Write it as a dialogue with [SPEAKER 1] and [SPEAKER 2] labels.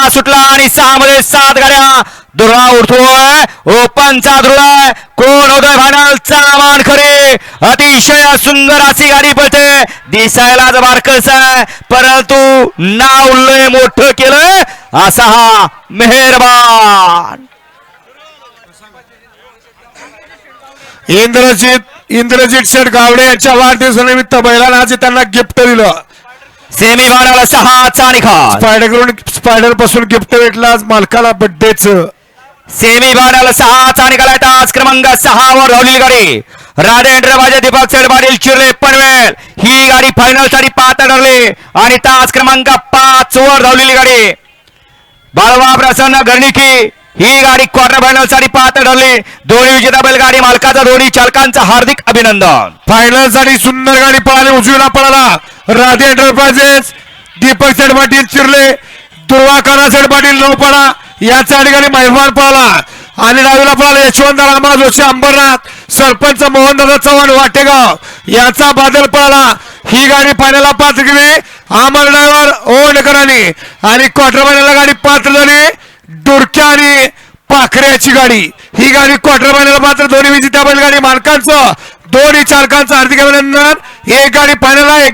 [SPEAKER 1] सहा सुटला आणि सहा मध्ये सात गाड्या. दुर्ळा उठतोय. ओपनचा दुर्ळा कोण होतोय फायनलचा मानखरे अतिशय सुंदर अशी गाडी पळते. दिसायला बारकस आहे. परंतु नाव लय मोठ केलंय. असा हा मेहरबान.
[SPEAKER 2] इंद्रजित इंद्रजित शेठ गावडे यांच्या वाढदिवसानिमित्त बैलांना आज त्यांना गिफ्ट दिलं.
[SPEAKER 1] सेमी फायनल सहाचा निकाल
[SPEAKER 2] स्पायडर स्पायडरपासून गिफ्ट भेटलं आज मालकाला बड्डेच
[SPEAKER 1] सेमी फायनल सहाचा निकाल आहे आज. क्रमांक सहा वर धावलेली गाडी राधे एंटरप्राइज दीपक सेड पाटील चिरले पनवेल. ही गाडी फायनलसाठी पात्र ठरली. आणि तास क्रमांक पाच वर धावलेली गाडी बाळवा प्रसन्न घरणिकी ही गाडी क्वार्टर फायनलसाठी पात्र ठरली. दोन्ही विजेता बैलगाडी मालकाचा दोन्ही चालकांचा हार्दिक अभिनंदन.
[SPEAKER 2] फायनलसाठी सुंदर गाडी पळाली उजवीला पळाला. राधे एंटरप्राइजेस दीपक सेठ पाटील चिरले दुर्वाकारा सेठ पाटील नौपाडा याच्या ठिकाणी महिमान पळाला. आणि डावीला पळाला यशवंत रामा जोशी अंबरनाथ. सरपंच मोहनदादा चव्हाण वाटेगाव. याचा बादल पळाला. ही गाडी फायनलला पात्र केली अमर ड्रायव्हर ओंडकरांनी आणि क्वार्टर फायनलला गाडी पात्र झाली. डुरक्या आणि पाखऱ्याची गाडी. ही गाडी क्वार्टर फायनल पात्र दोन्ही विजेत्या बैलगाडी मालकांचं दोन्ही चालकांचं हार्दिक अभिनंदन. एक गाडी फायनल आहे.